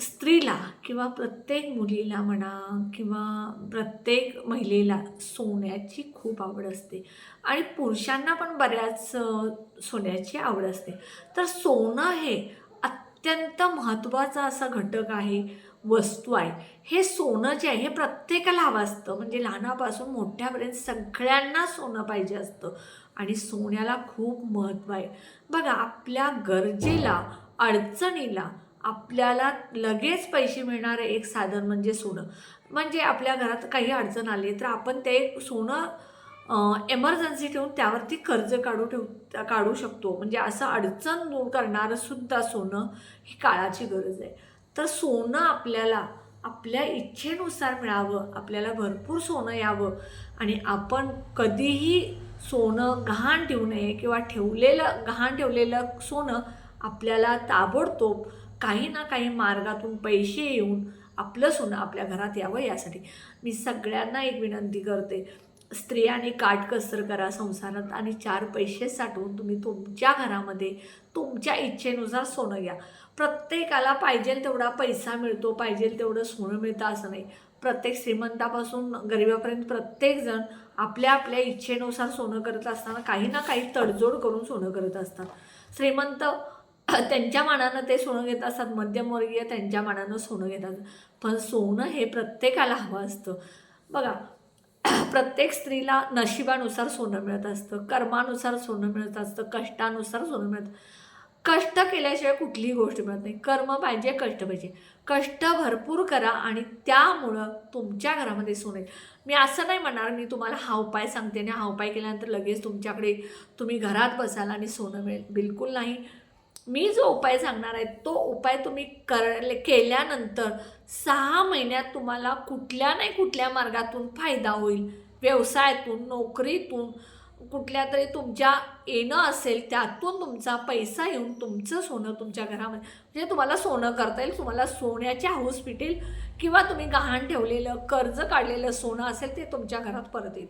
स्त्रीला किंवा प्रत्येक मुलीला म्हणा किंवा प्रत्येक महिलेला सोन्याची खूप आवड असते. आणि पुरुषांना पण बऱ्याच सोन्याची आवड असते. तर सोनं हे अत्यंत महत्त्वाचा असा घटक आहे वस्तू आहे. हे सोनं जे आहे हे प्रत्येकाला हवं असतं. म्हणजे लहानापासून मोठ्यापर्यंत सगळ्यांना सोनं पाहिजे असतं. आणि सोन्याला खूप महत्त्व आहे. बघा आपल्या गरजेला अडचणीला आपल्याला लगेच पैसे मिळणारं एक साधन म्हणजे सोनं. म्हणजे आपल्या घरात काही अडचण आली तर आपण ते सोनं एमर्जन्सी ठेवून त्यावरती कर्ज काढू ठेव काढू शकतो. म्हणजे असं अडचण दूर करणारं सुद्धा सोनं ही काळाची गरज आहे. तर सोनं आपल्याला आपल्या इच्छेनुसार मिळावं आपल्याला भरपूर सोनं यावं आणि आपण कधीही सोनं गहाण ठेवू नये किंवा ठेवलेलं गहाण ठेवलेलं सोनं आपल्याला ताबडतोब काही ना काही मार्गातून पैसे येऊन आपलं सोनं आपल्या घरात यावं यासाठी. मी सगळ्यांना एक विनंती करते स्त्रियांनी काटकसर करा संसारात आणि चार पैसे साठवून तुम्ही तुमच्या घरामध्ये तुमच्या इच्छेनुसार सोनं घ्या. प्रत्येकाला पाहिजे तेवढा पैसा मिळतो पाहिजे तेवढं सोनं मिळतं असं नाही. प्रत्येक श्रीमंतापासून गरिबापर्यंत प्रत्येकजण आपल्या आपल्या इच्छेनुसार सोनं करत असताना काही ना काही तडजोड करून सोनं करत असतात. श्रीमंत त्यांच्या मानानं ते सोनं घेत असतात मध्यमवर्गीय त्यांच्या मानानं सोनं घेतात पण सोनं हे प्रत्येकाला हवं असतं. बघा प्रत्येक स्त्रीला नशिबानुसार सोनं मिळत असतं कर्मानुसार सोनं मिळत असतं कष्टानुसार सोनं मिळतं कष्ट केल्याशिवाय कुठलीही गोष्ट मिळत नाही. कर्म पाहिजे कष्ट पाहिजे. कष्ट भरपूर करा आणि त्यामुळं तुमच्या घरामध्ये सोनं येईल. मी असं नाही म्हणणार मी तुम्हाला हा उपाय सांगते आणि हा उपाय केल्यानंतर लगेच तुमच्याकडे तुम्ही घरात बसाल आणि सोनं मिळेल. बिलकुल नाही. मी जो उपाय सांगणार आहे तो उपाय तुम्ही कर केल्यानंतर सहा महिन्यात तुम्हाला कुठल्या नाही कुठल्या मार्गातून फायदा होईल. व्यवसायातून नोकरीतून कुठल्या तरी तुमच्या येणं असेल त्यातून तुमचा पैसा येऊन तुमचं सोनं तुमच्या घरामध्ये म्हणजे तुम्हाला सोनं करता येईल तुम्हाला सोन्याचे हाऊस पिटेल किंवा तुम्ही गहाण ठेवलेलं कर्ज काढलेलं सोनं असेल ते तुमच्या घरात परत येईल.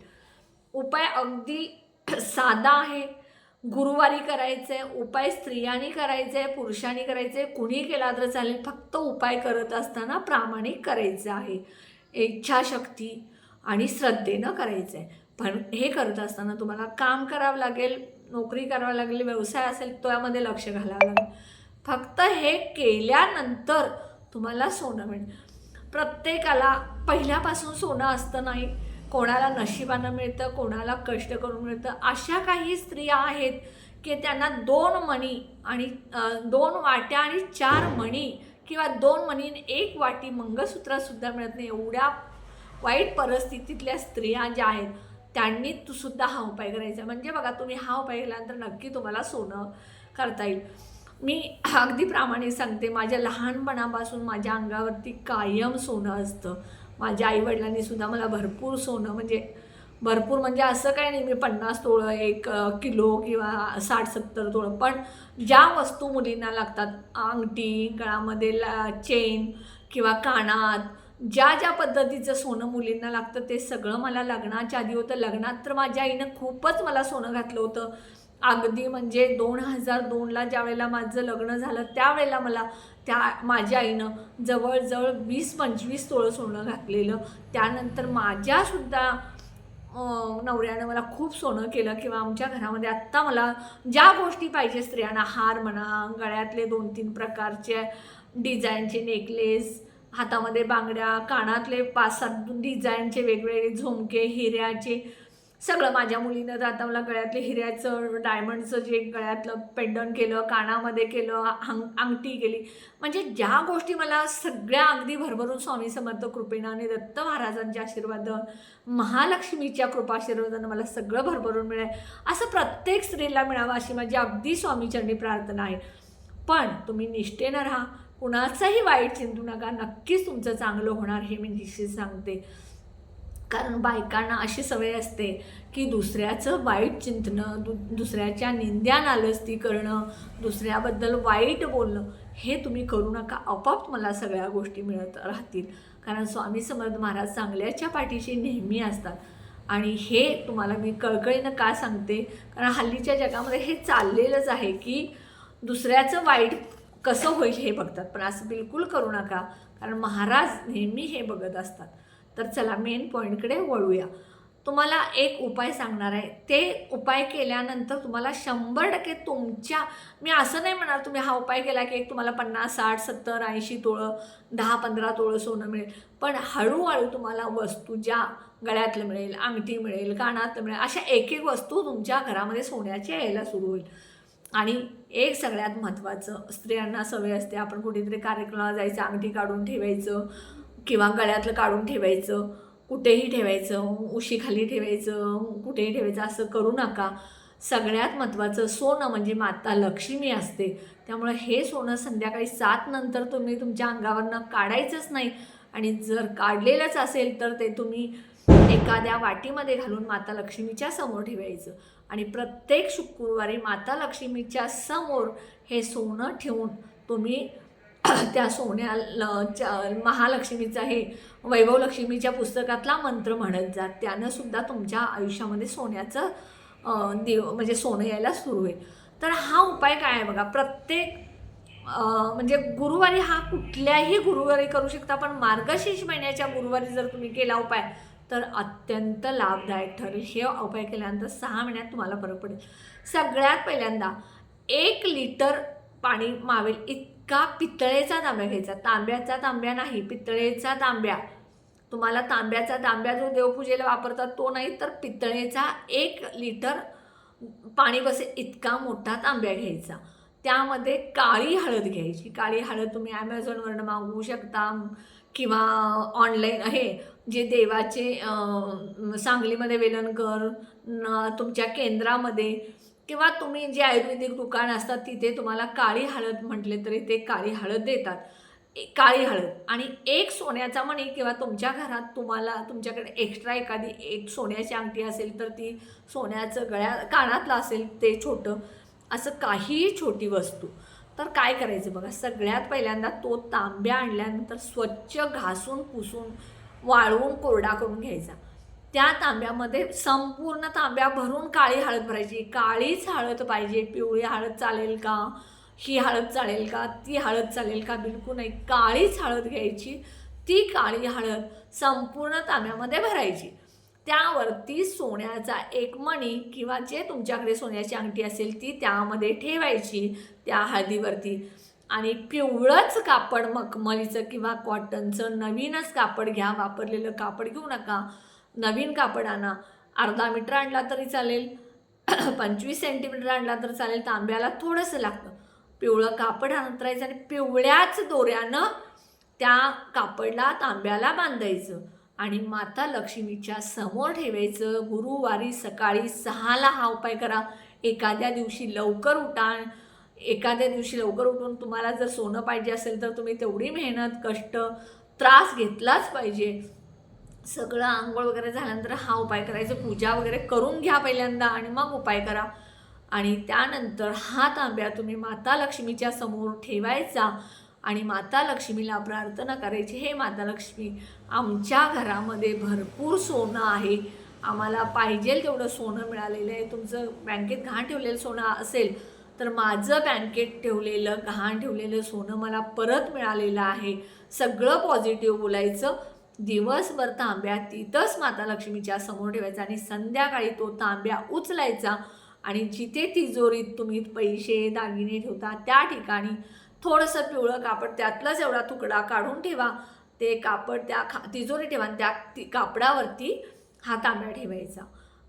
उपाय अगदी साधा आहे. गुरुवारी करायचं आहे उपाय स्त्रियांनी करायचे आहे पुरुषांनी करायचे कुणी केला तर चालेल. फक्त उपाय करत असताना प्रामाणिक करायचं आहे. इच्छाशक्ती आणि श्रद्धेनं करायचं आहे पण हे करत असताना तुम्हाला काम करावं लागेल नोकरी करावं लागेल व्यवसाय असेल त्यामध्ये लक्ष घालावं लागेल. फक्त हे केल्यानंतर तुम्हाला सोनं मिळेल. प्रत्येकाला पहिल्यापासून सोनं असतं नाही. कोणाला नशिबानं मिळतं कोणाला कष्ट करून मिळतं अशा काही स्त्रिया आहेत की त्यांना दोन मणी आणि दोन वाट्या आणि चार मणी किंवा दोन मणी एक वाटी मंगळसूत्रसुद्धा मिळत नाही. एवढ्या वाईट परिस्थितीतल्या स्त्रिया ज्या आहेत त्यांनी तू सुद्धा हा उपाय करायचा. म्हणजे बघा तुम्ही हा उपाय केल्यानंतर नक्की तुम्हाला सोनं करता येईल. मी अगदी प्रामाणिक सांगते माझ्या लहानपणापासून माझ्या अंगावरती कायम सोनं असतं. माझ्या आईवडिलांनी सुद्धा मला भरपूर सोनं म्हणजे भरपूर म्हणजे असं काही नाही मी पन्नास तोळं एक किलो किंवा साठ सत्तर तोळं पण ज्या वस्तू मुलींना लागतात अंगठी गळामध्ये ला चेन किंवा कानात ज्या ज्या पद्धतीचं सोनं मुलींना लागतं ते सगळं मला लग्नाच्या आधी होतं. लग्नात तर माझ्या आईनं खूपच मला सोनं घातलं होतं. अगदी म्हणजे दोन हजार दोनला ज्या वेळेला माझं लग्न झालं त्यावेळेला मला त्या माझ्या आईनं जवळजवळ वीस पंचवीस तोळं सोनं घातलेलं. त्यानंतर माझ्यासुद्धा नवऱ्यानं मला खूप सोनं केलं किंवा आमच्या घरामध्ये आत्ता मला ज्या गोष्टी पाहिजे स्त्रियांना हार म्हणा गळ्यातले दोन तीन प्रकारचे डिझाईनचे नेकलेस हातामध्ये बांगड्या कानातले पाच सात डिझाईनचे वेगवेगळे झुमके हिऱ्याचे सगळं माझ्या मुलीनं तर आता मला गळ्यातले हिऱ्याचं डायमंडचं जे गळ्यातलं पेंडन केलं कानामध्ये केलं हंग अंगठी केली. म्हणजे ज्या गोष्टी मला सगळ्या अगदी भरभरून स्वामी समर्थ कृपेनं आणि दत्त महाराजांच्या आशीर्वाद महालक्ष्मीच्या कृपाशीर्वादानं मला सगळं भरभरून मिळेल. असं प्रत्येक स्त्रीला मिळावं अशी माझी अगदी स्वामीचरणी प्रार्थना आहे. पण तुम्ही निष्ठेनं राहा. कुणाचंही वाईट चिंतू नका. नक्कीच तुमचं चांगलं होणार हे मी निश्चित सांगते. कारण बायकांना अशी सवय असते की दुसऱ्याचं वाईट चिंतणं दु दुसऱ्याच्या निंद्या नालस्ती करणं दुसऱ्याबद्दल वाईट बोलणं हे तुम्ही करू नका. आपोआप मला सगळ्या गोष्टी मिळत राहतील. कारण स्वामी समर्थ महाराज चांगल्याच्या पाठीशी नेहमी असतात. आणि हे तुम्हाला मी कळकळीनं का सांगते? कारण हल्लीच्या जगामध्ये हे चाललेलंच आहे की दुसऱ्याचं वाईट कसं होईल हे बघतात. पण असं बिलकुल करू नका. कारण महाराज नेहमी हे बघत असतात. तर चला मेन पॉईंटकडे वळूया. तुम्हाला एक उपाय सांगणार आहे. ते उपाय केल्यानंतर तुम्हाला शंभर टक्के तुमच्या मी असं नाही म्हणणार तुम्ही हा उपाय केला की एक तुम्हाला पन्नास साठ सत्तर ऐंशी तोळं दहा पंधरा तोळं सोनं मिळेल. पण हळूहळू तुम्हाला वस्तू ज्या गळ्यातलं मिळेल अंगठी मिळेल कानातलं मिळेल अशा एक एक वस्तू तुमच्या घरामध्ये सोन्याच्या यायला सुरू होईल. आणि एक सगळ्यात महत्त्वाचं स्त्रियांना सवय असते आपण कुठेतरी कार्यक्रमाला जायचं अंगठी काढून ठेवायचं किंवा गळ्यातलं काढून ठेवायचं कुठेही ठेवायचं उशीखाली ठेवायचं कुठेही ठेवायचं असं करू नका. सगळ्यात महत्त्वाचं सोनं म्हणजे माता लक्ष्मी असते. त्यामुळं हे सोनं संध्याकाळी सात नंतर तुम्ही तुमच्या अंगावरनं काढायचंच नाही. आणि जर काढलेलंच असेल तर ते तुम्ही एखाद्या वाटीमध्ये घालून माता लक्ष्मीच्या समोर ठेवायचं. आणि प्रत्येक शुक्रवारी माता लक्ष्मीच्या समोर हे सोनं ठेवून तुम्ही त्या सोन्या च्या- महालक्ष्मीचा हे वैभव लक्ष्मीच्या पुस्तकातला मंत्र म्हणत जा त्यानं सुद्धा तुमच्या आयुष्यामध्ये सोन्याचं देव म्हणजे सोनं यायला सुरू होईल तर हा उपाय काय आहे बघा? प्रत्येक म्हणजे गुरुवारी हा कुठल्याही गुरुवारी करू शकता पण मार्गशीर्ष महिन्याच्या गुरुवारी जर तुम्ही केला उपाय तर अत्यंत लाभदायक ठरेल. हे उपाय केल्यानंतर सहा महिन्यात तुम्हाला फरक पडेल. सगळ्यात पहिल्यांदा एक लिटर पाणी मावेल. इतका पितळेचा तांब्या घ्यायचा. तांब्याचा तांब्या नाही पितळेचा तांब्या. तुम्हाला तांब्याचा तांब्या जो देवपूजेला वापरतात तो नाही तर पितळेचा एक लिटर पाणी बसेल इतका मोठा तांब्या घ्यायचा. त्यामध्ये काळी हळद घ्यायची. काळी हळद तुम्ही ॲमेझॉनवरनं मागवू शकता किंवा ऑनलाईन आहे जे देवाचे सांगलीमध्ये वेलणकर तुमच्या केंद्रामध्ये किंवा तुम्ही जे आयुर्वेदिक दुकान असतात तिथे तुम्हाला काळी हळद म्हटले तरी ते काळी हळद देतात. ए- काळी हळद. आणि एक सोन्याचा मणी किंवा तुमच्या घरात तुम्हाला तुमच्याकडे एक्स्ट्रा एखादी एक सोन्याची अंगठी असेल तर ती सोन्याचं गळ्या कानातलं असेल ते छोटं असं काहीही छोटी वस्तू. तर काय करायचं बघा सगळ्यात पहिल्यांदा तो तांब्या आणल्यानंतर स्वच्छ घासून पुसून वाळवून कोरडा करून घ्यायचा. त्या तांब्यामध्ये संपूर्ण तांब्या भरून काळी हळद भरायची. काळीच हळद पाहिजे. पिवळी हळद चालेल का? ही हळद चालेल का? ती हळद चालेल का? बिलकुल नाही. काळीच हळद घ्यायची. ती काळी हळद संपूर्ण तांब्यामध्ये भरायची. त्यावरती सोन्याचा एक मणी किंवा जे तुमच्याकडे सोन्याची अंगठी असेल ती त्यामध्ये ठेवायची त्या हळदीवरती. आणि पिवळंच कापड मखमलीचं किंवा कॉटनचं नवीनच कापड घ्या. वापरलेलं कापड घेऊ नका. नवीन कापड आणा. अर्धा मीटर आणला तरी चालेल. पंचवीस सेंटीमीटर आणला तर चालेल. तांब्याला थोडंसं लागतं. पिवळं कापड अंतरायचं आणि पिवळ्याच दोऱ्यानं त्या कापडला तांब्याला बांधायचं. आणि माता लक्ष्मीच्या समोर ठेवायचं. गुरुवारी सकाळी सहाला हा उपाय करा. एखाद्या दिवशी लवकर उठा. एखाद्या दिवशी लवकर उठून तुम्हाला जर सोनं पाहिजे असेल तर तुम्ही तेवढी मेहनत कष्ट त्रास घेतलाच पाहिजे. सगळं आंघोळ वगैरे झाल्यानंतर हा उपाय करायचा. पूजा वगैरे करून घ्या पहिल्यांदा आणि मग उपाय करा. आणि त्यानंतर हा तांब्या तुम्ही माता लक्ष्मीच्या समोर ठेवायचा आणि माता लक्ष्मीला प्रार्थना करायची हे माता लक्ष्मी आमच्या घरामध्ये भरपूर सोनं आहे. आम्हाला पाहिजे तेवढं सोनं मिळालेलं आहे. तुमचं बँकेत घाण ठेवलेलं सोनं असेल तर माझं बँकेत ठेवलेलं घाण ठेवलेलं सोनं मला परत मिळालेलं आहे. सगळं पॉझिटिव्ह बोलायचं. दिवसभर तांब्या तिथंच माता लक्ष्मीच्या समोर ठेवायचा आणि संध्याकाळी तो तांब्या उचलायचा. आणि जिथे तिजोरीत तुम्ही पैसे दागिने ठेवता त्या ठिकाणी थोडंसं पिवळं कापड त्यातलाच एवढा तुकडा काढून ठेवा. ते कापड त्या खा तिजोरी ठेवा आणि त्या ती कापडावरती हा तांब्या ठेवायचा.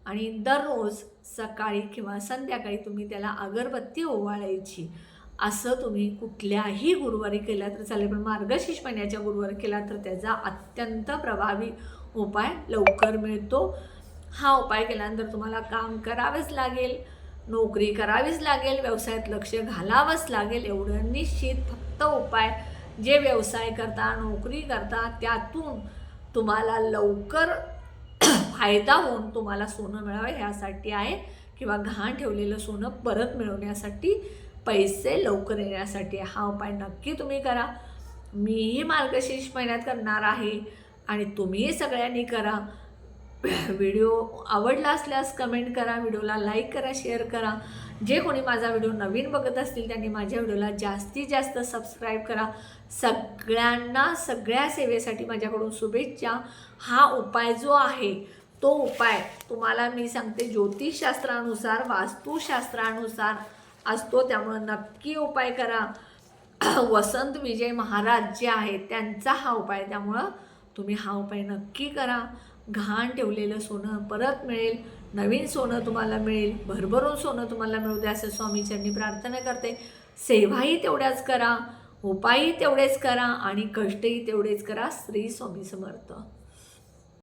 आणि दररोज सकाळी किंवा संध्याकाळी तुम्ही त्याला अगरबत्ती ओवाळायची. असं तुम्ही कुठल्याही गुरुवारी केला तर चालेल पण मार्गशीर्ष महिन्याच्या गुरुवारी केला तर त्याचा अत्यंत प्रभावी उपाय लवकर मिळतो. हा उपाय केल्यानंतर तुम्हाला काम करावेच लागेल नोकरी करावीच लागेल व्यवसायात लक्ष घालावंच लागेल. एवढं निश्चित फक्त उपाय जे व्यवसाय करता नोकरी करता त्यातून तुम्हाला लवकर फायदा होऊन तुम्हाला सोनं मिळावं ह्यासाठी आहे किंवा घाण ठेवलेलं सोनं परत मिळवण्यासाठी पैसे लवकर येण्यासाठी हा उपाय नक्की तुम्ही करा. मीही मार्गशीर्ष महिन्यात करणार आहे आणि तुम्हीही सगळ्यांनी करा. व्हिडिओ आवडला असल्यास कमेंट करा व्हिडिओला लाईक करा शेअर करा. जे कोणी माझा व्हिडिओ नवीन बघत असतील त्यांनी माझ्या व्हिडिओला जास्तीत जास्त सबस्क्राईब करा. सगळ्यांना सगळ्या सेवेसाठी माझ्याकडून शुभेच्छा. हा उपाय जो आहे तो उपाय तुम्हाला मी सांगते ज्योतिषशास्त्रानुसार वास्तुशास्त्रानुसार असतो त्यामुळं नक्की उपाय करा. वसंत विजय महाराज जे आहेत त्यांचा हा उपाय. त्यामुळं तुम्ही हा उपाय नक्की करा. घाण ठेवलेलं सोनं परत मिळेल. नवीन सोनं तुम्हाला मिळेल. भरभरून सोनं तुम्हाला मिळू द्या असं स्वामीच्यांनी प्रार्थना करते. सेवाही तेवढ्याच करा उपायही तेवढेच करा आणि कष्टही तेवढेच करा श्री स्वामी समर्थ.